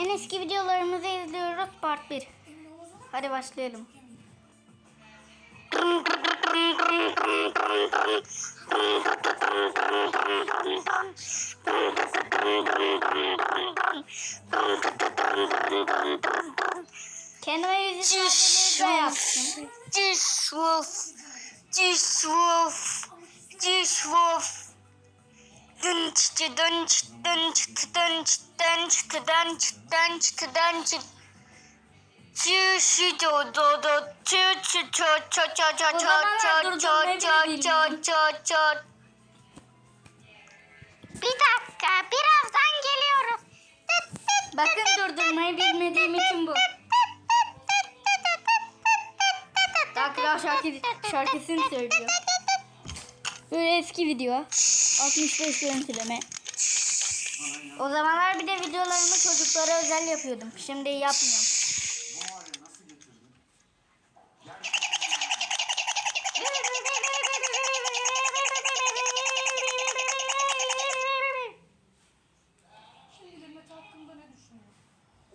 En eski videolarımızı izliyoruz part 1. Hadi başlayalım. Kendime yüz ifadeleri de yaptım. Diş Wolf. Diş Wolf. Diş Wolf. Dınç dınç dınç dınç dınç dınç dınç dınç Çü do do do çü çü çö çö çö çö O çö zamanlar çö çö durdurmayı çö bile çö bilmiyorum. çö çö Bir dakika birazdan geliyoruz. Bakın durdurmayı bilmediğim için bu. Kral şarkı, şarkısını söylüyor. Böyle eski video. 65 görüntüleme. O zamanlar bir de videolarımı çocuklara özel yapıyordum. Şimdi yapmıyorum.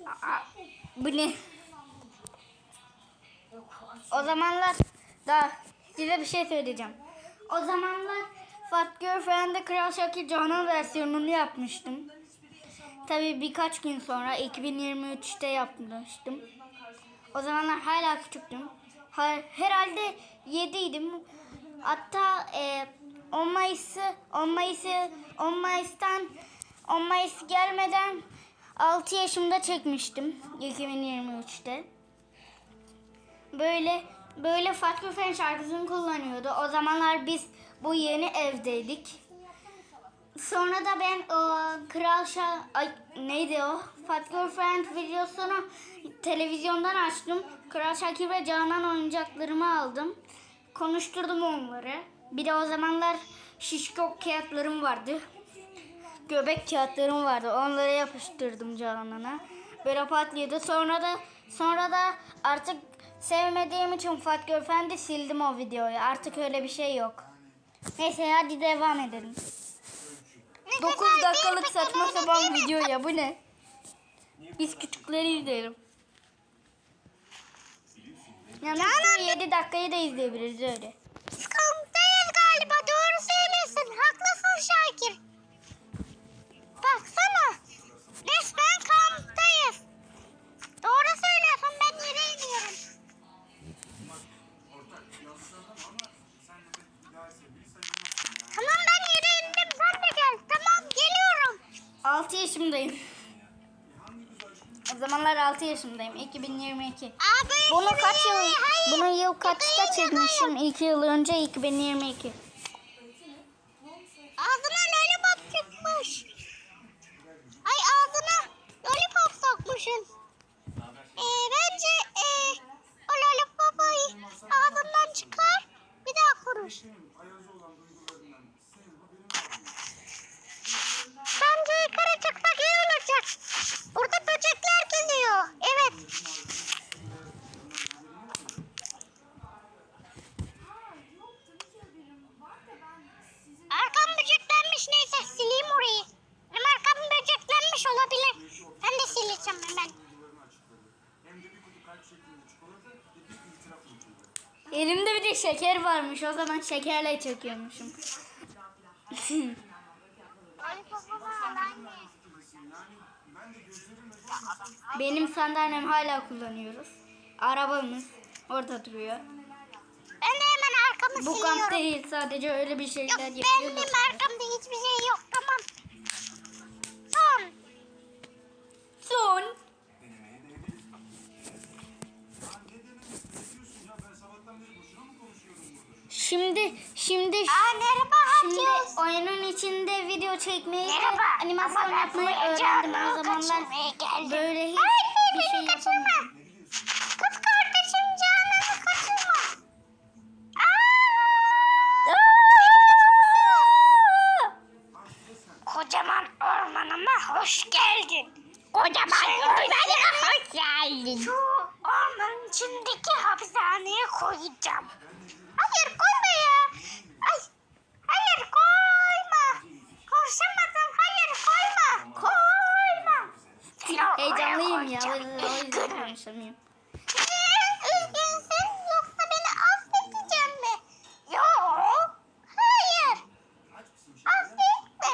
Aa, Bu ne? O zamanlar da size bir şey söyleyeceğim. O zamanlar Fat Girlfriend'de Kral Şakir Canan versiyonunu yapmıştım. Tabii birkaç gün sonra 2023'te yapmıştım. O zamanlar hala küçüktüm. Ha- Herhalde 7'ydim. Hatta e, 10 Mayıs'ı 10 Mayıs'ı 10 Mayıs'tan 10 Mayıs gelmeden 6 yaşımda çekmiştim 2023'te. Böyle böyle Fatma Fen şarkısını kullanıyordu. O zamanlar biz bu yeni evdeydik. Sonra da ben o Kral Şah ay neydi o? Fat Girlfriend videosunu televizyondan açtım. Kral Şakir ve Canan oyuncaklarımı aldım. Konuşturdum onları. Bir de o zamanlar şişko kağıtlarım vardı. Göbek kağıtlarım vardı. Onları yapıştırdım Canan'a. Böyle patlıyordu. Sonra da sonra da artık sevmediğim için Fat Girlfriend'i sildim o videoyu. Artık öyle bir şey yok. Neyse hadi devam edelim. 9 dakikalık saçma sapan video ya bu ne? Biz küçükleri izleyelim. Yani 7 dakikayı da izleyebiliriz öyle. Kamptayız galiba doğru söylüyorsun. Haklısın Şakir. Baksana. Resmen kamptayız. Doğru söylüyorsun ben yere iniyorum. Yaşımdayım. O zamanlar 6 yaşımdayım. 2022. Abi Bunu kaç yıl, bunu yıl kaçta çekmişim? 2 yıl önce 2022. Ağzına lollipop çıkmış. Ay ağzına lollipop sokmuşsun. Ee, bence e, o lollipopu ağzından çıkar bir daha konuş. Bence yukarı çıksak iyi olacak. Burada böcekler geliyor. Evet. Arkam böceklenmiş neyse sileyim orayı. Benim arkam böceklenmiş olabilir. Ben de sileceğim hemen. Elimde bir de şeker varmış. O zaman şekerle çekiyormuşum. Benim sandalyem hala kullanıyoruz. Arabamız orada duruyor. Ben de hemen arkamı Bu siliyorum. kamp değil sadece öyle bir Yok şeyler benim yapıyoruz. arkamda hiçbir şey yok tamam. Son. Son. Şimdi şimdi Aa merhaba Şimdi Hatice. oyunun içinde video çekmeyi ve Merhaba. animasyon Ama ben yapmayı öğrendim. O zamanlar böyle hiç Ay, bir şey kaçırma. yapamıyordum. Kız kardeşim canını kaçırma. Kocaman ormanıma hoş geldin. Kocaman ormanıma hoş geldin. Şu ormanın içindeki hapishaneye koyacağım. Hayır koyma ya. Ay, hayır koyma. Konuşamadım. Hayır koyma. Koyma. Heyecanlıyım ya. O yüzden, konuşamıyorum. Üzgünsün yoksa beni affedecek mi? Yok. Hayır. Affetme.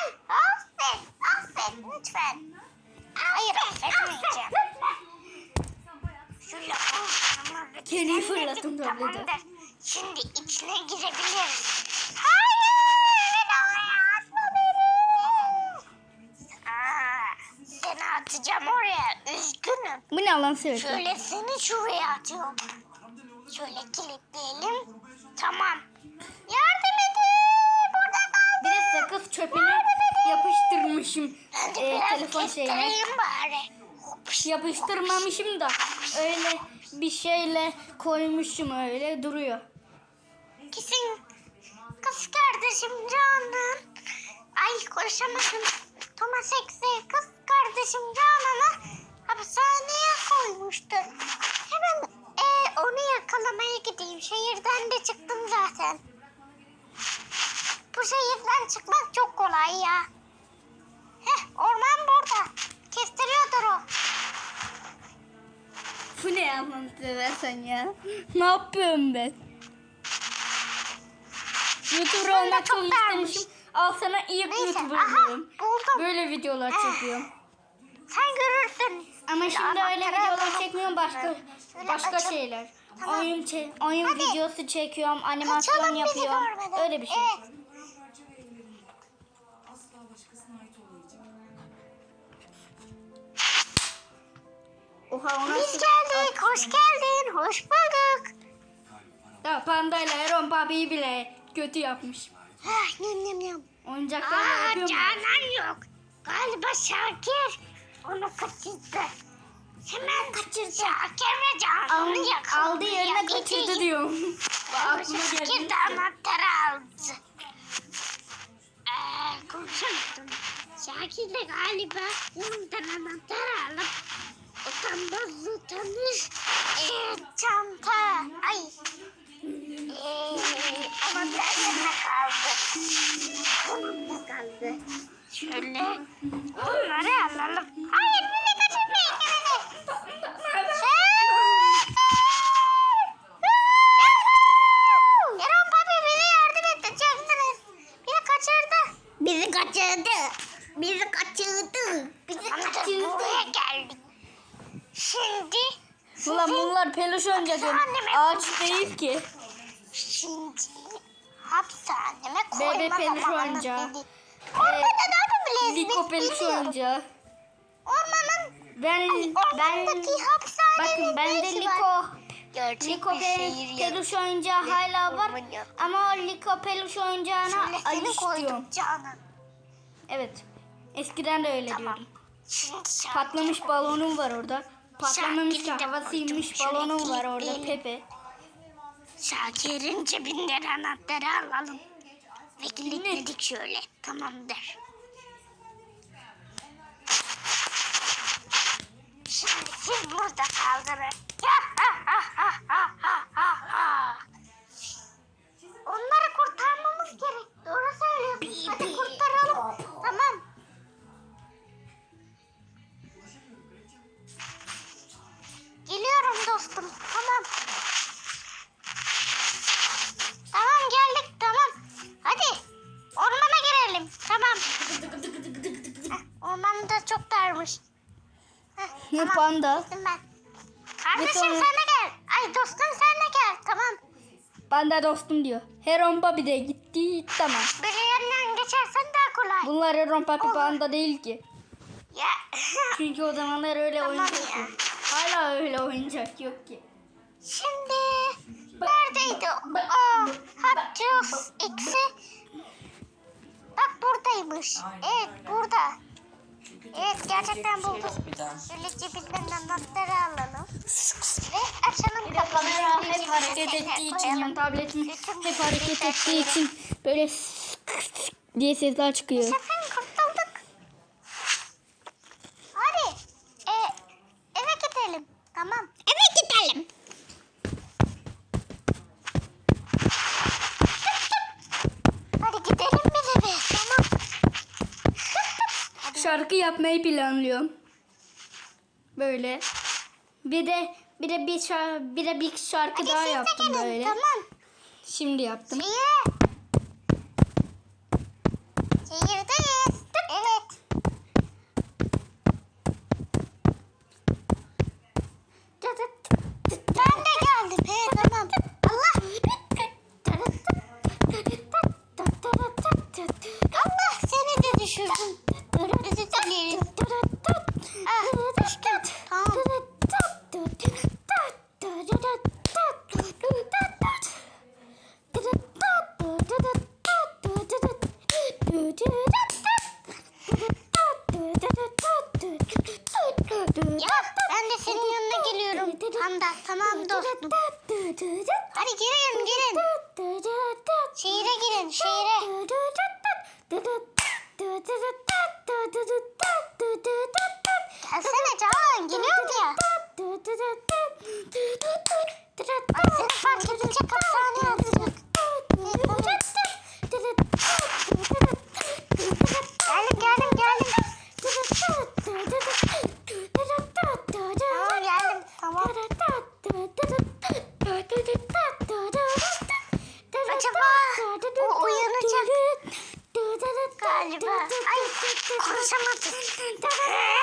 Ay affet. Affet lütfen. Hayır affetmeyeceğim. Şöyle Geriyi fırlattım tablete. Şimdi içine girebiliriz. Hayır. Oraya atma beni. Aa, seni atacağım oraya. Üzgünüm. Bu ne lan seviyorsun? Şöyle seni şuraya atıyorum. Şöyle kilitleyelim. Tamam. Yardım edin. Burada kaldım. Bir de sakız çöpüne yapıştırmışım. Ben de Ee, biraz telefon şeyine. bari. Yapıştırmamışım da öyle bir şeyle koymuşum öyle duruyor. Kesin kız kardeşim Canan. Ay konuşamadım. Thomas X'e kız kardeşim Canan'ı hapishaneye koymuştu. Hemen e, onu yakalamaya gideyim. Şehirden de çıktım zaten. Bu şehirden çıkmak çok kolay ya. Heh, orman burada. Kestiriyordur o. Bu ne Allah'ını seversen ya? ne yapıyorum ben? YouTuber olmak çok istemişim. Al sana iyi Neyse, YouTuber aha, diyorum. buldum. Böyle videolar Ah. çekiyorum. Sen görürsün. Ama şimdi öyle anahtarı videolar alalım. çekmiyorum başka Şöyle başka açalım. şeyler. Tamam. Oyun çe- oyun Hadi. videosu çekiyorum, animasyon Kaçalım bizi yapıyorum. görmeden. Öyle bir şey. Evet. Oha ona Biz geldik. Hoş geldin. Hoş bulduk. Ya pandayla Eron Papi'yi bile kötü yapmış. Ah, yum yum yum. Oyuncaklarla Aa, yapıyorum. Canan yok. Galiba Şakir onu kaçırdı. Hemen kaçırdı. Şakir ve Canan'ı Al, yakaladı. aldı yerine kaçırdı diyorum. Aklıma Şakir geldi. de anahtarı aldı. Ee, konuşamadım. Şakir de galiba yanımdan anahtarı alıp utanmaz utanır. Ee, çanta. Ay. Anahtar yerine kaldı. Sonunda kaldı. Şöyle onları alalım. Hayır beni kaçırmayın beni. Yaron papi bize yardım edeceksiniz. Biri kaçırdı. Bizi kaçırdı. Bizi kaçırdı. Bizi kaçırdı. Buraya geldik. Şimdi Ulan bunlar peluş oyuncak. Anneme Ağaç değil ki. Şimdi hapishaneme Bebe koyma peluş zamanı oyuncağı. dedi. Orada ne yapabiliriz? Liko peluş oyuncağı. Ormanın Ben ben hapishanenin bakın bende Liko var? Gerçek Liko pe- şehir peluş oyuncağı hala var. yok. Ama o Liko peluş oyuncağına Canan. Evet. Eskiden de öyle Tamam. diyordum. Patlamış balonum var orada. Patlamamış Şakir'i de havası koydum. inmiş Şöyle balonum var orada. Pepe. Şakir'in cebinden anahtarı alalım. Ve kilitledik şöyle. Tamamdır. Şimdi siz burada kaldırın. Panda? Ben. Kardeşim sonra- sen de gel. Ay dostum sen de gel. Tamam. Panda dostum diyor. Heron Papi de gitti. Tamam. Böyle yanından geçersen daha kolay. Bunlar Heron Papi Olur. panda değil ki. Ya. Çünkü o zamanlar öyle Tamam oyuncak ya. yok. Hala öyle oyuncak yok ki. Şimdi neredeydi o Haptios X'i? Bak buradaymış. Evet burada. Evet gerçekten bulduk. Şöyle cebinden anahtarı alalım. Ve açalım Kamera kapıyı. hep hareket ettiği için yani tabletim hep hareket ettiği için böyle diye sesler çıkıyor. Şefim kurtulduk. Hadi. E, eve gidelim. Tamam. Eve gidelim. Hadi gidelim mi eve? Tamam. Şarkı yapmayı planlıyorum. Böyle. Bir de bir de bir şarkı, bir de bir şarkı daha Siz de yaptım gelin, böyle. Tamam. Şimdi yaptım. Şehire. Şehirdeyiz. Evet. Ben de geldim. He tamam. Allah. Allah seni de düşürdüm. Özür dilerim. Ah, düştüm. Tamam. Ya ben de senin yanına geliyorum. Panda tamam dostum. Hadi girin girin. Şehire girin şehire. Gelsene Can geliyorum ya. Bak seni fark edince hapishaneye atacak. Geldim geldim geldim. Tamam geldim tamam. Acaba o uyanacak galiba. Ay konuşamadım.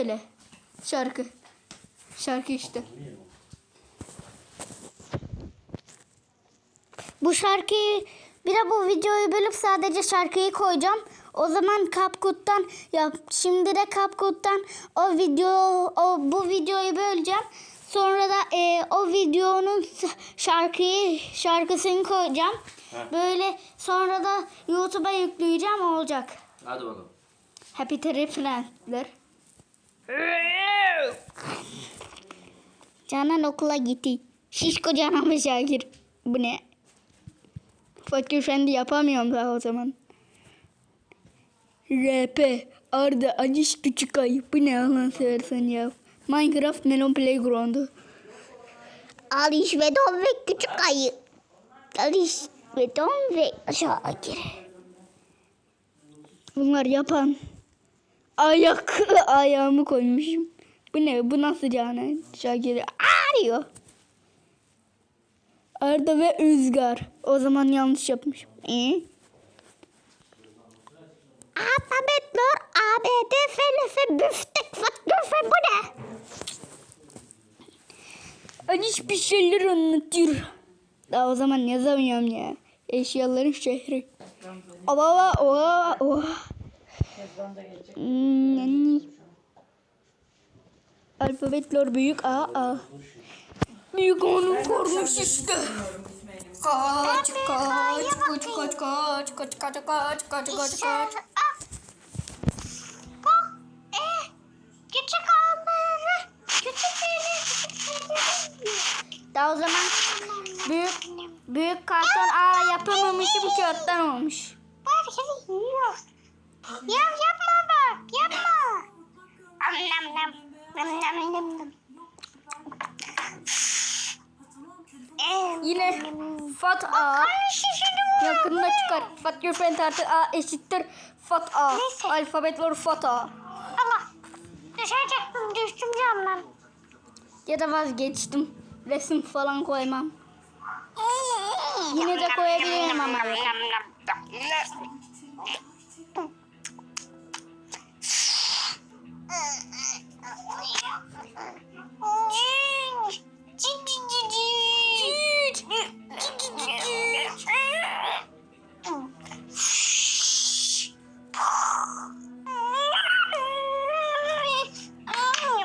Böyle. Şarkı. Şarkı işte. Bu şarkıyı bir de bu videoyu bölüp sadece şarkıyı koyacağım. O zaman CapCut'tan yap. Şimdi de CapCut'tan o video o bu videoyu böleceğim. Sonra da e, o videonun şarkıyı şarkısını koyacağım. Heh. Böyle sonra da YouTube'a yükleyeceğim olacak. Hadi bakalım. Happy Trip Friends'ler. Canan okula gitti. Şişko Canan ve Şakir. Bu ne? Fakir Efendi yapamıyorum daha o zaman. RP Arda Aciş Küçük Ay. Bu ne Allah'ını seversen ya. Minecraft Melon Playground'u. Aliş ve Don ve Küçük Ayı. Aliş ve Don ve Şakir. Bunlar yapan. Ayak ayağımı koymuşum. Bu ne? Bu nasıl Canan? Şakir ağrıyor. Arda ve Özgar. O zaman yanlış yapmışım. İyi. Alfabetler ABD felefe büftek fatlofe bu ne? Acı bir şeyler anlatıyor. Daha o zaman yazamıyorum ya. Eşyaların şehri. Ova ova ova Hmm, yani. Alfabetler büyük A A. Büyük onu kormuş işte. Kaç kaç kaç kaç kaç kaç kaç kaç kaç kaç kaç. Ah. Eh. Daha o zaman büyük büyük karton A yapamamışım kağıttan olmuş. Bu herkesi yiyor. Ya yapma bak. Yapma. Nam nam nam. Nam nam nam nam. Yine Fat A. Yakında çıkar. Fat Gürfen tartı A eşittir Fat A. Neyse. Alfabet var Fat A. Allah. Düşecektim. Düştüm camdan. Ya da vazgeçtim. Resim falan koymam. Yine de koyabilirim ama.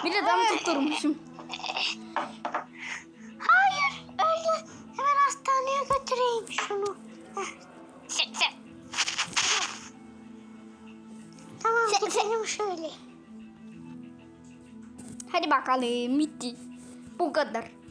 Bir de dam tutturmuşum. Bakalım bitti.